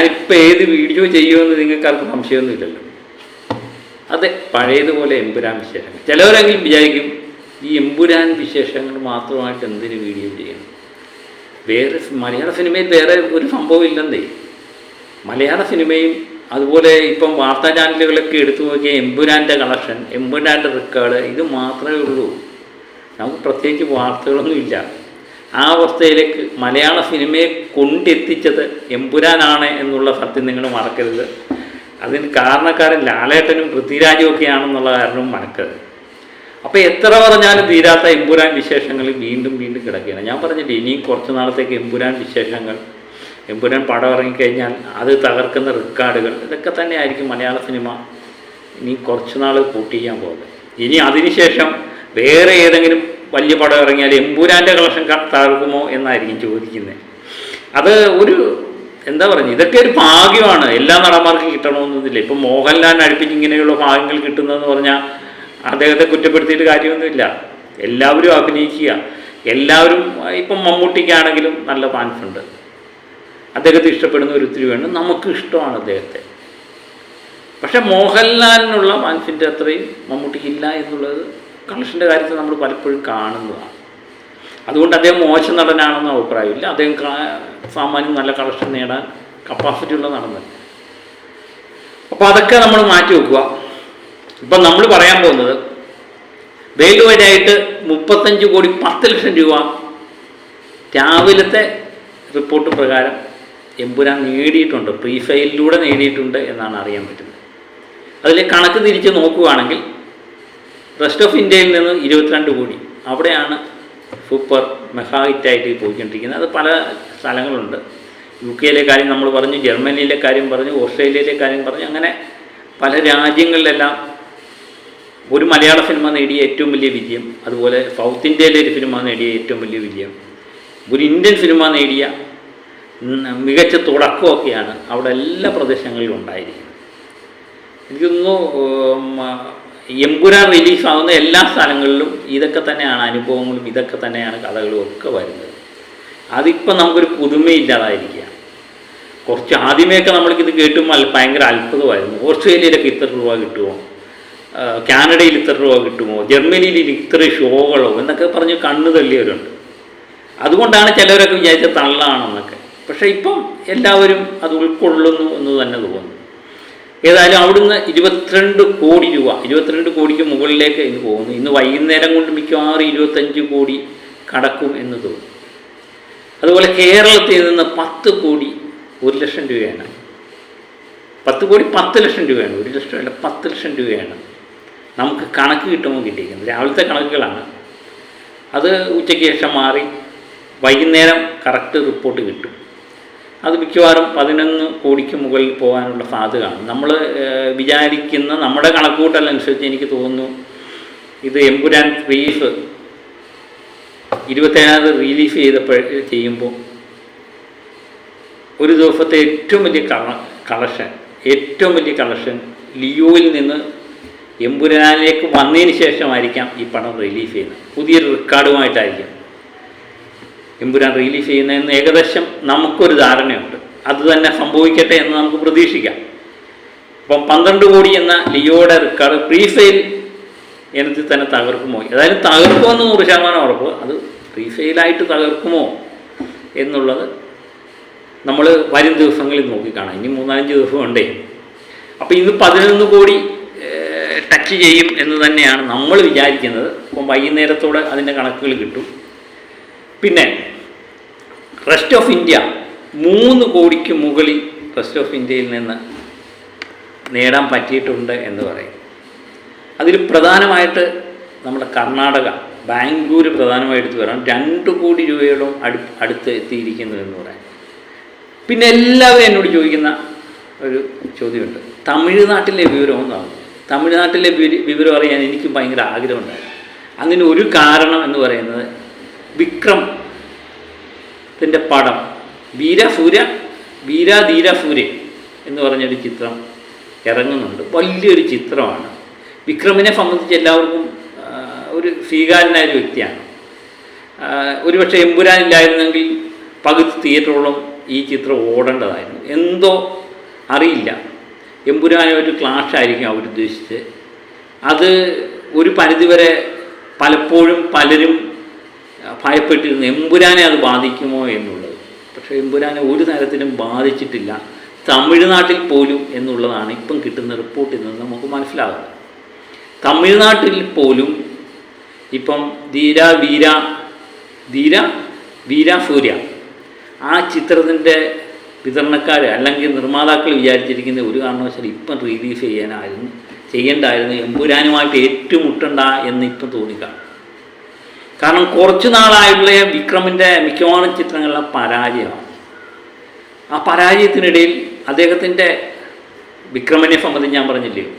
ഞാനിപ്പോൾ ഏത് വീഡിയോ ചെയ്യുമെന്ന് നിങ്ങൾക്ക് ആർക്കും സംശയമൊന്നുമില്ലല്ലോ. അതെ പഴയതുപോലെ എമ്പുരാൻ വിശേഷങ്ങൾ. ചിലവരെങ്കിലും വിചാരിക്കും ഈ എമ്പുരാൻ വിശേഷങ്ങൾ മാത്രമായിട്ട് എന്തിനു വീഡിയോ ചെയ്യണം? വേറെ മലയാള സിനിമയിൽ വേറെ ഒരു സംഭവം ഇല്ലെന്നേ. മലയാള സിനിമയും അതുപോലെ ഇപ്പം വാർത്താ ചാനലുകളൊക്കെ എടുത്തു നോക്കിയ എമ്പുരാന്റെ കളക്ഷൻ എമ്പുരാന്റെ റെക്കോർഡ് ഇത് മാത്രമേ ഉള്ളൂ. നമുക്ക് പ്രത്യേകിച്ച് വാർത്തകളൊന്നുമില്ല. ആ അവസ്ഥയിലേക്ക് മലയാള സിനിമയെ കൊണ്ടെത്തിച്ചത് എമ്പുരാനാണ് എന്നുള്ള സത്യം നിങ്ങൾ മറക്കരുത്. അതിന് കാരണക്കാരൻ ലാലേട്ടനും പൃഥ്വിരാജും ഒക്കെയാണെന്നുള്ള കാരണവും മറക്കരുത്. അപ്പോൾ എത്ര പറഞ്ഞാലും തീരാത്ത എമ്പുരാൻ വിശേഷങ്ങൾ വീണ്ടും വീണ്ടും കിടക്കുകയാണ്. ഞാൻ പറഞ്ഞിട്ട് ഇനിയും കുറച്ച് നാളത്തേക്ക് എമ്പുരാൻ വിശേഷങ്ങൾ എമ്പുരാൻ പടം ഇറങ്ങിക്കഴിഞ്ഞാൽ അത് തകർക്കുന്ന റെക്കാർഡുകൾ ഇതൊക്കെ തന്നെ ആയിരിക്കും മലയാള സിനിമ ഇനി കുറച്ച് നാൾ കൂട്ടിക്കാൻ പോകുന്നത്. ഇനി അതിനുശേഷം വേറെ ഏതെങ്കിലും വലിയ പടം ഇറങ്ങിയാൽ എമ്പൂരാന്റെ കളക്ഷൻ താഴ്ക്കുമോ എന്നായിരിക്കും ചോദിക്കുന്നത്. അത് ഒരു എന്താ പറയുക ഇതൊക്കെ ഒരു ഭാഗ്യമാണ്. എല്ലാ നടന്മാർക്കും കിട്ടണമെന്നില്ല. ഇപ്പം മോഹൻലാലിന് അടുപ്പിച്ച് ഇങ്ങനെയുള്ള ഭാഗ്യങ്ങൾ കിട്ടുന്നതെന്ന് പറഞ്ഞാൽ അദ്ദേഹത്തെ കുറ്റപ്പെടുത്തിയിട്ട് കാര്യമൊന്നുമില്ല. എല്ലാവരും അഭിനയിക്കുക. എല്ലാവരും ഇപ്പം മമ്മൂട്ടിക്കാണെങ്കിലും നല്ല ഫാൻസ് ഉണ്ട്. അദ്ദേഹത്തെ ഇഷ്ടപ്പെടുന്ന ഒരു ഒത്തിരി വേണം. നമുക്ക് ഇഷ്ടമാണ് അദ്ദേഹത്തെ. പക്ഷേ മോഹൻലാലിനുള്ള ഫാൻസിന്റെ അത്രയും മമ്മൂട്ടിക്കില്ല എന്നുള്ളത് കളക്ഷന്റെ കാര്യത്തിൽ നമ്മൾ പലപ്പോഴും കാണുന്നതാണ്. അതുകൊണ്ട് അദ്ദേഹം മോശം നടനാണെന്ന് അഭിപ്രായമില്ല. അദ്ദേഹം സാമാന്യം നല്ല കളക്ഷൻ നേടാൻ കപ്പാസിറ്റി ഉള്ള നടന്ന് അപ്പോൾ അതൊക്കെ നമ്മൾ മാറ്റി വെക്കുക. ഇപ്പം നമ്മൾ പറയാൻ പോകുന്നത് ആയിട്ട് മുപ്പത്തഞ്ച് കോടി പത്ത് ലക്ഷം രൂപ രാവിലത്തെ റിപ്പോർട്ട് പ്രകാരം എമ്പുരാൻ നേടിയിട്ടുണ്ട്. പ്രീഫെയിലിലൂടെ നേടിയിട്ടുണ്ട് എന്നാണ് അറിയാൻ പറ്റുന്നത്. അതിൽ കണക്ക് തിരിച്ച് നോക്കുകയാണെങ്കിൽ റെസ്റ്റ് ഓഫ് ഇന്ത്യയിൽ നിന്ന് ഇരുപത്തിരണ്ട് കോടി. അവിടെയാണ് സൂപ്പർ മെഗാ ഹിറ്റായിട്ട് പോയിക്കൊണ്ടിരിക്കുന്നത്. അത് പല സ്ഥലങ്ങളുണ്ട്. യു കെയിലെ കാര്യം നമ്മൾ പറഞ്ഞു ജർമ്മനിയിലെ കാര്യം പറഞ്ഞു ഓസ്ട്രേലിയയിലെ കാര്യം പറഞ്ഞു. അങ്ങനെ പല രാജ്യങ്ങളിലെല്ലാം ഒരു മലയാള സിനിമ നേടിയ ഏറ്റവും വലിയ വിജയം അതുപോലെ സൗത്ത് ഇന്ത്യയിലെ ഒരു സിനിമ നേടിയ ഏറ്റവും വലിയ വിജയം ഒരു ഇന്ത്യൻ സിനിമ നേടിയ മികച്ച തുടക്കമൊക്കെയാണ് അവിടെ എല്ലാ പ്രദേശങ്ങളിലും ഉണ്ടായിരിക്കുന്നത്. എനിക്ക് തോന്നുന്നു ഉം, എമ്പുരാൻ റിലീസ് ആവുന്ന എല്ലാ സ്ഥലങ്ങളിലും ഇതൊക്കെ തന്നെയാണ് അനുഭവങ്ങളും ഇതൊക്കെ തന്നെയാണ് കഥകളും ഒക്കെ വരുന്നത്. അതിപ്പോൾ നമുക്കൊരു പുതുമയില്ലാതായിരിക്കുക കുറച്ച് ആദ്യമേയൊക്കെ നമ്മൾക്കിത് കേട്ടുമ്പോൾ ഭയങ്കര അത്ഭുതമായിരുന്നു. ഓസ്ട്രേലിയയിലൊക്കെ ഇത്ര രൂപ കിട്ടുമോ? കാനഡയിൽ ഇത്ര രൂപ കിട്ടുമോ? ജർമ്മനിയിൽ ഇത്ര ഷോകളോ എന്നൊക്കെ പറഞ്ഞ് കണ്ണ് തള്ളിയവരുണ്ട്. അതുകൊണ്ടാണ് ചിലവരൊക്കെ വിചാരിച്ച തള്ളാണെന്നൊക്കെ. പക്ഷേ ഇപ്പം എല്ലാവരും അത് ഉൾക്കൊള്ളുന്നു എന്ന് തന്നെ തോന്നുന്നു. ഏതായാലും അവിടുന്ന് ഇരുപത്തിരണ്ട് കോടി രൂപ ഇരുപത്തിരണ്ട് കോടിക്ക് മുകളിലേക്ക് ഇന്ന് പോകുന്നു. ഇന്ന് വൈകുന്നേരം കൊണ്ട് മിക്കവാറും ഇരുപത്തഞ്ച് കോടി കടക്കും എന്ന് തോന്നുന്നു. അതുപോലെ കേരളത്തിൽ നിന്ന് പത്ത് കോടി ഒരു ലക്ഷം രൂപയാണ്. പത്ത് കോടി പത്ത് ലക്ഷം രൂപയാണ്. ഒരു ലക്ഷം അല്ല പത്ത് ലക്ഷം രൂപയാണ്. നമുക്ക് കണക്ക് കിട്ടുമ്പോൾ കിട്ടിയിരിക്കുന്നത്. രാവിലത്തെ കണക്കുകളാണ്. അത് ഉച്ചയ്ക്ക് ശേഷം മാറി വൈകുന്നേരം കറക്റ്റ് റിപ്പോർട്ട് കിട്ടും. അത് മിക്കവാറും പതിനൊന്ന് കോടിക്ക് മുകളിൽ പോകാനുള്ള സാധ്യതയാണ് നമ്മൾ വിചാരിക്കുന്ന നമ്മുടെ കണക്കുകൂട്ടലനുസരിച്ച് എനിക്ക് തോന്നുന്നു ഇത് എംപുരാൻ റിലീഫ് ഇരുപത്തേഴാമത് റിലീഫ് ചെയ്തപ്പോൾ ചെയ്യുമ്പോൾ ഒരു ദിവസത്തെ ഏറ്റവും വലിയ കള കളക്ഷൻ ഏറ്റവും വലിയ കളക്ഷൻ ലിയോയിൽ നിന്ന് എമ്പുരാനിലേക്ക് വന്നതിന് ശേഷമായിരിക്കാം ഈ പണം റിലീഫ് ചെയ്യുന്നത്. പുതിയൊരു റെക്കോർഡുമായിട്ടായിരിക്കും. എമ്പുരാൻ റിലീസ് ചെയ്യുന്നതെന്ന് ഏകദേശം നമുക്കൊരു ധാരണയുണ്ട്. അത് തന്നെ സംഭവിക്കട്ടെ എന്ന് നമുക്ക് പ്രതീക്ഷിക്കാം. അപ്പം പന്ത്രണ്ട് കോടി എന്ന ലിയോയുടെ റിക്കാർഡ് പ്രീസെയിൽ ഇനത്തിൽ തന്നെ തകർക്കുമോ? ഏതായാലും തകർക്കുമെന്ന് നൂറ് ശതമാനം ഉറപ്പ്. അത് പ്രീസെയിലായിട്ട് തകർക്കുമോ എന്നുള്ളത് നമ്മൾ വരും ദിവസങ്ങളിൽ നോക്കിക്കാണാം. ഇനി മൂന്നാലഞ്ച് ദിവസം ഉണ്ടേ. അപ്പോൾ ഇന്ന് പതിനൊന്ന് കോടി ടച്ച് ചെയ്യും എന്ന് തന്നെയാണ് നമ്മൾ വിചാരിക്കുന്നത്. അപ്പം വൈകുന്നേരത്തോടെ അതിന്റെ കണക്കുകൾ കിട്ടും. പിന്നെ റെസ്റ്റ് ഓഫ് ഇന്ത്യ മൂന്ന് കോടിക്ക് മുകളിൽ റെസ്റ്റ് ഓഫ് ഇന്ത്യയിൽ നിന്ന് നേടാൻ പറ്റിയിട്ടുണ്ട് എന്ന് പറയും. അതിൽ പ്രധാനമായിട്ട് നമ്മുടെ കർണാടക ബാംഗ്ലൂർ പ്രധാനമായിട്ട് എടുത്തു വരാം രണ്ട് കോടി രൂപയോളം അടു അടുത്ത് എത്തിയിരിക്കുന്നു എന്ന് പറയാം. പിന്നെ എല്ലാവരും എന്നോട് ചോദിക്കുന്ന ഒരു ചോദ്യമുണ്ട്. തമിഴ്നാട്ടിലെ വിവരം ഒന്നാണ് തമിഴ്നാട്ടിലെ വിവരം അറിയാൻ എനിക്ക് ഭയങ്കര ആഗ്രഹമുണ്ടായിരുന്നു അതിന് ഒരു കാരണം എന്ന് പറയുന്നത് വിക്രം ത്തിന്റെ പടം. വീരസൂര്യ വീരാധീര സൂര്യ എന്ന് പറഞ്ഞൊരു ചിത്രം ഇറങ്ങുന്നുണ്ട്. വലിയൊരു ചിത്രമാണ്. വിക്രമിനെ സംബന്ധിച്ച് എല്ലാവർക്കും ഒരു സ്വീകാരനായ ഒരു വ്യക്തിയാണ്. ഒരുപക്ഷെ എമ്പുരാനില്ലായിരുന്നെങ്കിൽ പകുതി തിയേറ്ററോളം ഈ ചിത്രം ഓടേണ്ടതായിരുന്നു. എന്തോ അറിയില്ല. എമ്പുരാനുമായിട്ട് ക്ലാഷ് ആയിരിക്കും അവരുദ്ദേശിച്ച് അത് ഒരു പരിധിവരെ പലപ്പോഴും പലരും ഭയപ്പെട്ടിരുന്നു എമ്പുരാനെ അത് ബാധിക്കുമോ എന്നുള്ളത്. പക്ഷേ എമ്പുരാനെ ഒരു തരത്തിലും ബാധിച്ചിട്ടില്ല. തമിഴ്നാട്ടിൽ പോലും എന്നുള്ളതാണ് ഇപ്പം കിട്ടുന്ന റിപ്പോർട്ടിൽ നിന്ന് നമുക്ക് മനസ്സിലാകുന്നത് തമിഴ്നാട്ടിൽ പോലും ഇപ്പം ധീര വീര ധീര വീര സൂര്യ ആ ചിത്രത്തിന്റെ വിതരണക്കാർ അല്ലെങ്കിൽ നിർമ്മാതാക്കൾ വിചാരിച്ചിരിക്കുന്ന ഒരു കാരണവശാൽ ഇപ്പം റിലീസ് ചെയ്യാനായിരുന്നു ചെയ്യേണ്ടായിരുന്നു എമ്പുരാനുമായിട്ട് ഏറ്റുമുട്ടണ്ട എന്ന് ഇപ്പം തോന്നിക്കാണും കാരണം കുറച്ച് നാളായുള്ള വിക്രമിന്റെ മിക്കവാറും ചിത്രങ്ങളിലെ പരാജയമാണ്. ആ പരാജയത്തിനിടയിൽ അദ്ദേഹത്തിന്റെ വിക്രമിനെ സംബന്ധിച്ച് ഞാൻ പറഞ്ഞില്ലയോ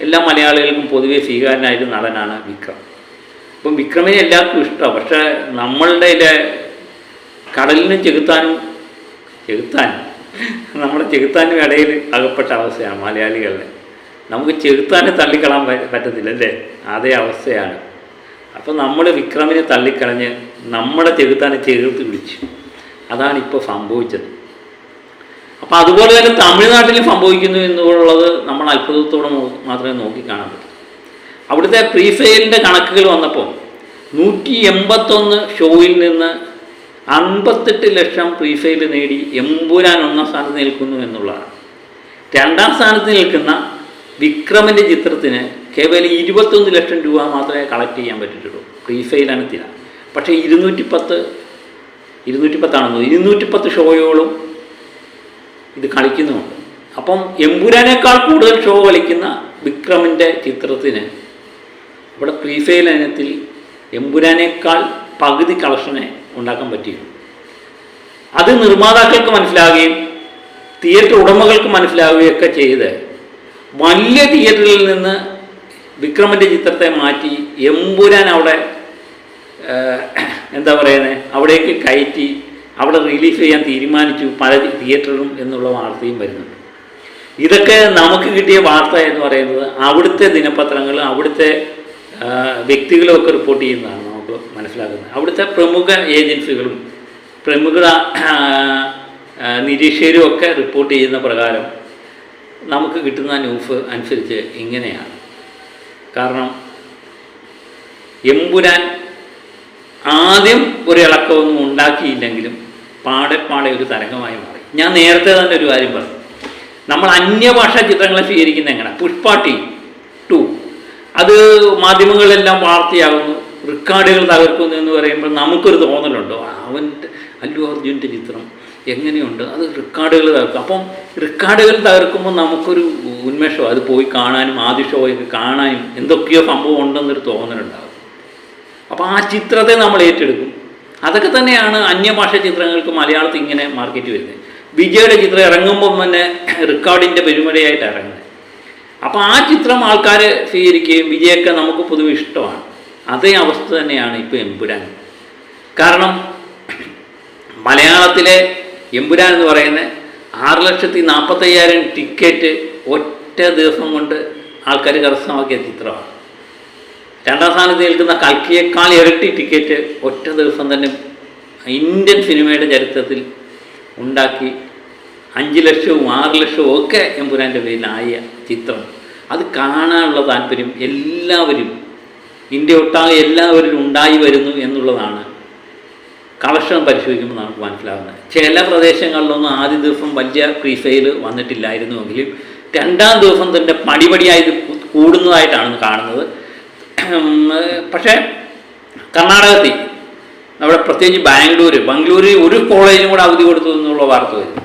എല്ലാ മലയാളികൾക്കും പൊതുവെ സ്വീകാരനായൊരു നടനാണ് വിക്രം. അപ്പം വിക്രമിനെ എല്ലാവർക്കും ഇഷ്ടമാണ് പക്ഷേ നമ്മളുടെ ഇതിലെ കടലിനും ചെകുത്താനും ചെകുത്താനും നമ്മുടെ ചെകുത്താനും ഇടയിൽ അകപ്പെട്ട അവസ്ഥയാണ് മലയാളികളുടെ. നമുക്ക് ചെകുത്താനെ തള്ളിക്കളാൻ പറ്റത്തില്ല അല്ലേ? അതേ അവസ്ഥയാണ്. അപ്പോൾ നമ്മൾ വിക്രമിനെ തള്ളിക്കളഞ്ഞ് നമ്മുടെ ചെകുത്താനെ ചേർത്ത് പിടിച്ചു. അതാണ് ഇപ്പോൾ സംഭവിച്ചത്. അപ്പോൾ അതുപോലെ തന്നെ തമിഴ്നാട്ടിലും സംഭവിക്കുന്നു എന്നുള്ളത് നമ്മൾ അത്ഭുതത്തോടെ മാത്രമേ മാത്രമേ നോക്കിക്കാണാൻ പറ്റൂ. അവിടുത്തെ പ്രീഫെയിലിന്റെ കണക്കുകൾ വന്നപ്പോൾ നൂറ്റി എൺപത്തൊന്ന് ഷോയിൽ നിന്ന് അൻപത്തെട്ട് ലക്ഷം പ്രീഫെയിൽ നേടി എമ്പുരാൻ ഒന്നാം സ്ഥാനത്ത് നിൽക്കുന്നു എന്നുള്ളതാണ്. രണ്ടാം സ്ഥാനത്ത് നിൽക്കുന്ന വിക്രമിന്റെ ചിത്രത്തിന് കേവലം ഇരുപത്തൊന്ന് ലക്ഷം രൂപ മാത്രമേ കളക്ട് ചെയ്യാൻ പറ്റിയിട്ടുള്ളൂ. പ്രീഫെയിൽ അനത്തിന പക്ഷേ ഇരുന്നൂറ്റി പത്ത് ഇരുന്നൂറ്റി പത്താണെന്നോ ഇരുന്നൂറ്റി പത്ത് ഷോയോളം ഇത് കളിക്കുന്നുമുണ്ട്. അപ്പം എമ്പുരാനേക്കാൾ കൂടുതൽ ഷോ കളിക്കുന്ന വിക്രമിന്റെ ചിത്രത്തിന് ഇവിടെ പ്രീഫെയിൽ ഇനത്തിൽ എമ്പുരാനേക്കാൾ പകുതി കളക്ഷനെ ഉണ്ടാക്കാൻ പറ്റിയിരുന്നു അത് നിർമ്മാതാക്കൾക്ക് മനസ്സിലാവുകയും തിയേറ്റർ ഉടമകൾക്ക് മനസ്സിലാവുകയൊക്കെ ചെയ്ത് വലിയ തിയേറ്ററിൽ നിന്ന് വിക്രമിന്റെ ചിത്രത്തെ മാറ്റി എമ്പുരാൻ അവിടെ എന്താ പറയുന്നത് അവിടേക്ക് കയറ്റി അവിടെ റിലീഫ് ചെയ്യാൻ തീരുമാനിച്ചു. പല തിയേറ്ററും എന്നുള്ള വാർത്തയും വരുന്നുണ്ട്. ഇതൊക്കെ നമുക്ക് കിട്ടിയ വാർത്ത എന്ന് പറയുന്നത് അവിടുത്തെ ദിനപത്രങ്ങൾ അവിടുത്തെ വ്യക്തികളൊക്കെ റിപ്പോർട്ട് ചെയ്യുന്നതാണ് നമുക്ക് മനസ്സിലാക്കുന്നത്. അവിടുത്തെ പ്രമുഖ ഏജൻസികളും പ്രമുഖ നിരീക്ഷകരും ഒക്കെ റിപ്പോർട്ട് ചെയ്യുന്ന പ്രകാരം നമുക്ക് കിട്ടുന്ന ന്യൂസ് അനുസരിച്ച് ഇങ്ങനെയാണ്. കാരണം എമ്പുരാൻ ആദ്യം ഒരു ഇളക്കമൊന്നും ഉണ്ടാക്കിയില്ലെങ്കിലും പാടെ പാടെ ഒരു തരംഗമായി മാറി. ഞാൻ നേരത്തെ തന്നെ ഒരു കാര്യം പറഞ്ഞു. നമ്മൾ അന്യഭാഷാ ചിത്രങ്ങളെ സ്വീകരിക്കുന്ന എങ്ങനെ? പുഷ്പാട്ടി ടി. അത് മാധ്യമങ്ങളെല്ലാം വാർത്തയാകുന്നു റെക്കോർഡുകൾ തകർക്കുന്നു എന്ന് പറയുമ്പോൾ നമുക്കൊരു തോന്നലുണ്ടോ? അവന്റെ അല്ലു അർജുന്റെ ചിത്രം എങ്ങനെയുണ്ട്? അത് റെക്കോർഡുകൾ തകർക്കും. അപ്പം റെക്കോർഡുകൾ തകർക്കുമ്പോൾ നമുക്കൊരു ഉന്മേഷം അത് പോയി കാണാനും ആദ്യ ഷോയൊക്കെ കാണാനും എന്തൊക്കെയോ സംഭവം ഉണ്ടെന്നൊരു തോന്നലുണ്ടാകും. അപ്പോൾ ആ ചിത്രത്തെ നമ്മൾ ഏറ്റെടുക്കും. അതൊക്കെ തന്നെയാണ് അന്യഭാഷ ചിത്രങ്ങൾക്ക് മലയാളത്തിൽ ഇങ്ങനെ മാർക്കറ്റ് വരുന്നത്. വിജയുടെ ചിത്രം ഇറങ്ങുമ്പോൾ തന്നെ റെക്കോർഡിന്റെ പെരുമഴയായിട്ട് ഇറങ്ങുന്നത്. അപ്പോൾ ആ ചിത്രം ആൾക്കാർ സ്വീകരിക്കുകയും വിജയൊക്കെ നമുക്ക് പൊതുവെ ഇഷ്ടമാണ്. അതേ അവസ്ഥ തന്നെയാണ് ഇപ്പോൾ എമ്പുരാൻ. കാരണം മലയാളത്തിലെ എമ്പുരാൻ എന്ന് പറയുന്ന ആറ് ലക്ഷത്തി നാൽപ്പത്തയ്യായിരം ടിക്കറ്റ് ഒറ്റ ദിവസം കൊണ്ട് ആൾക്കാർ കരസ്ഥമാക്കിയ ചിത്രമാണ്. രണ്ടാം സ്ഥാനത്ത് നിൽക്കുന്ന കൽക്കിയേക്കാൾ ഇരട്ടി ടിക്കറ്റ് ഒറ്റ ദിവസം തന്നെ ഇന്ത്യൻ സിനിമയുടെ ചരിത്രത്തിൽ ഉണ്ടാക്കി അഞ്ച് ലക്ഷവും ആറ് ലക്ഷവും ഒക്കെ എമ്പുരാന്റെ പേരിലായ ചിത്രം. അത് കാണാനുള്ള താല്പര്യം എല്ലാവരും ഇന്ത്യ ഒട്ടാകെ എല്ലാവരിലും ഉണ്ടായി വരുന്നു എന്നുള്ളതാണ് കളക്ഷൻ പരിശോധിക്കുമ്പോൾ നമുക്ക് മനസ്സിലാകുന്നത് ചില പ്രദേശങ്ങളിലൊന്നും ആദ്യ ദിവസം വലിയ പ്രീഫെയിൽ വന്നിട്ടില്ലായിരുന്നുവെങ്കിലും രണ്ടാം ദിവസം തന്നെ പടിപടിയായി കൂടുന്നതായിട്ടാണ് കാണുന്നത്. പക്ഷേ കർണാടകത്തിൽ നമ്മുടെ പ്രത്യേകിച്ച് ബാംഗ്ലൂർ ബാംഗ്ലൂരിൽ ഒരു കോളേജിനും കൂടെ അവധി കൊടുത്തു എന്നുള്ള വാർത്ത വരും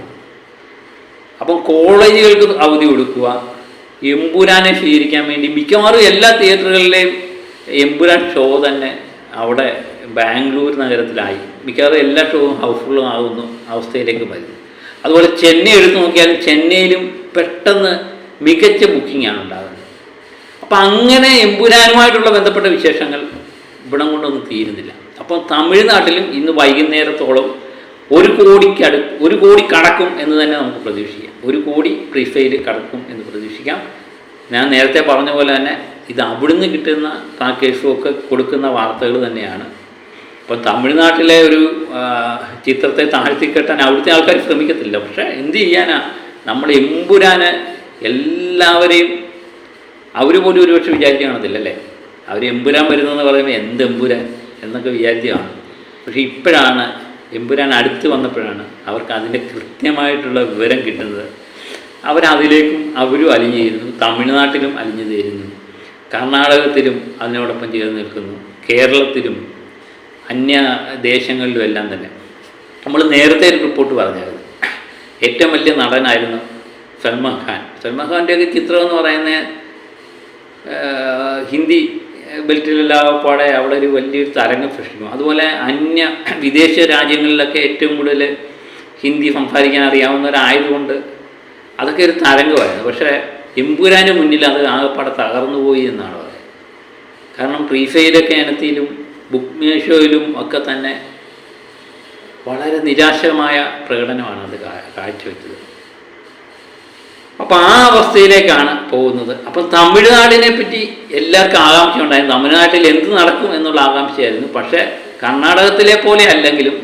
അപ്പം കോളേജുകൾക്ക് അവധി കൊടുക്കുക എമ്പുരാനെ സ്വീകരിക്കാൻ വേണ്ടി മിക്കവാറും എല്ലാ തിയേറ്ററുകളിലെയും എമ്പുരാൻ ഷോ തന്നെ അവിടെ ബാംഗ്ലൂർ നഗരത്തിലായി. മിക്കവാറും എല്ലാ ഷോവും ഹൗസ്ഫുള്ളും ആകുന്നു അവസ്ഥയിലേക്ക് വരുന്നു. അതുപോലെ ചെന്നൈ എടുത്തു നോക്കിയാൽ ചെന്നൈയിലും പെട്ടെന്ന് മികച്ച ബുക്കിംഗാണ് ഉണ്ടാകുന്നത്. അപ്പം അങ്ങനെ എമ്പുരാനുമായിട്ടുള്ള ബന്ധപ്പെട്ട വിശേഷങ്ങൾ ഇവിടം കൊണ്ടൊന്നും തീരുന്നില്ല. അപ്പം തമിഴ്നാട്ടിലും ഇന്ന് വൈകുന്നേരത്തോളം ഒരു കോടിക്ക് കോടിക്കടു ഒരു കോടി കടക്കും എന്ന് തന്നെ നമുക്ക് പ്രതീക്ഷിക്കാം. ഒരു കോടി പ്രീഫെയിൽ കടക്കും എന്ന് പ്രതീക്ഷിക്കാം. ഞാൻ നേരത്തെ പറഞ്ഞ പോലെ തന്നെ ഇത് അവിടുന്ന് കിട്ടുന്ന പാക്കേജും ഒക്കെ കൊടുക്കുന്ന വാർത്തകൾ തന്നെയാണ്. അപ്പം തമിഴ്നാട്ടിലെ ഒരു ചിത്രത്തെ താഴ്ത്തിക്കെട്ടാൻ അവിടുത്തെ ആൾക്കാർ ശ്രമിക്കത്തില്ല. പക്ഷേ എന്ത് ചെയ്യാനാ? നമ്മൾ എമ്പുരാന് എല്ലാവരെയും അവർ പോലും ഒരുപക്ഷെ വിചാരിച്ചു കാണത്തില്ല അല്ലേ? അവർ എമ്പുരാൻ വരുന്നതെന്ന് പറയുമ്പോൾ എന്ത് എമ്പുരാൻ എന്നൊക്കെ വിചാരിച്ചു കാണും. പക്ഷേ ഇപ്പോഴാണ് എമ്പുരാൻ അടുത്ത് വന്നപ്പോഴാണ് അവർക്ക് അതിന്റെ കൃത്യമായിട്ടുള്ള വിവരം കിട്ടുന്നത്. അവരതിലേക്കും അവരും അലിഞ്ഞു ചേരുന്നു തമിഴ്നാട്ടിലും അലിഞ്ഞു ചേരുന്നു. കർണാടകത്തിലും അതിനോടൊപ്പം ചേർന്ന് നിൽക്കുന്നു. കേരളത്തിലും അന്യ ദേശങ്ങളിലും എല്ലാം തന്നെ. നമ്മൾ നേരത്തെ ഒരു റിപ്പോർട്ട് പറഞ്ഞായിരുന്നു. ഏറ്റവും വലിയ നടനായിരുന്നു സൽമാൻ ഖാൻ. സൽമാൻ ഖാന്റെയൊക്കെ ചിത്രം എന്ന് പറയുന്നത് ഹിന്ദി ബെൽറ്റിലെല്ലാം പാടെ അവിടെ ഒരു വലിയൊരു തരംഗം സൃഷ്ടിക്കും. അതുപോലെ അന്യ വിദേശ രാജ്യങ്ങളിലൊക്കെ ഏറ്റവും കൂടുതൽ ഹിന്ദി സംസാരിക്കാൻ അറിയാവുന്നവരായതുകൊണ്ട് അതൊക്കെ ഒരു തരംഗമായിരുന്നു. പക്ഷേ എമ്പുരാന്റെ മുന്നിൽ അത് ആകെപ്പാടെ തകർന്നു പോയി എന്നാണ് പറയുന്നത്. കാരണം പ്രീഫെയിലൊക്കെ ഇനത്തിലും ബുക്ക് മേഷോയിലും ഒക്കെ തന്നെ വളരെ നിരാശമായ പ്രകടനമാണ് അത് കാഴ്ചവെച്ചത്. അപ്പോൾ ആ അവസ്ഥയിലേക്കാണ് പോകുന്നത്. അപ്പം തമിഴ്നാടിനെ പറ്റി എല്ലാവർക്കും ആകാംക്ഷ ഉണ്ടായിരുന്നു. തമിഴ്നാട്ടിൽ എന്ത് നടക്കും എന്നുള്ള ആകാംക്ഷയായിരുന്നു. പക്ഷേ കർണാടകത്തിലെ പോലെ അല്ലെങ്കിലും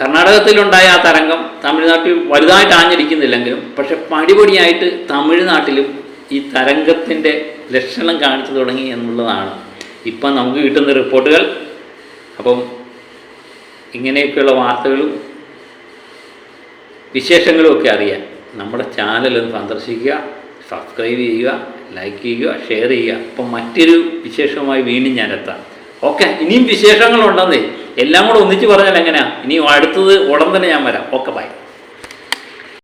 കർണാടകത്തിലുണ്ടായ ആ തരംഗം തമിഴ്നാട്ടിൽ വലുതായിട്ട് ആഞ്ഞടിക്കുന്നില്ലെങ്കിലും പക്ഷെ പടിപടിയായിട്ട് തമിഴ്നാട്ടിലും ഈ തരംഗത്തിന്റെ ലക്ഷണം കാണിച്ചു തുടങ്ങി എന്നുള്ളതാണ് ഇപ്പം നമുക്ക് കിട്ടുന്ന റിപ്പോർട്ടുകൾ. അപ്പം ഇങ്ങനെയൊക്കെയുള്ള വാർത്തകളും വിശേഷങ്ങളും ഒക്കെ അറിയാൻ നമ്മുടെ ചാനൽ ഒന്ന് സന്ദർശിക്കുക സബ്സ്ക്രൈബ് ചെയ്യുക ലൈക്ക് ചെയ്യുക ഷെയർ ചെയ്യുക. അപ്പം മറ്റൊരു വിശേഷവുമായി വീണ്ടും ഞാൻ എത്താം. ഓക്കെ ഇനിയും വിശേഷങ്ങളുണ്ടെന്നേ. എല്ലാം കൂടെ ഒന്നിച്ച് പറഞ്ഞാൽ എങ്ങനെയാണ് ഇനി അടുത്തത് ഉടൻ തന്നെ ഞാൻ വരാം. Okay bye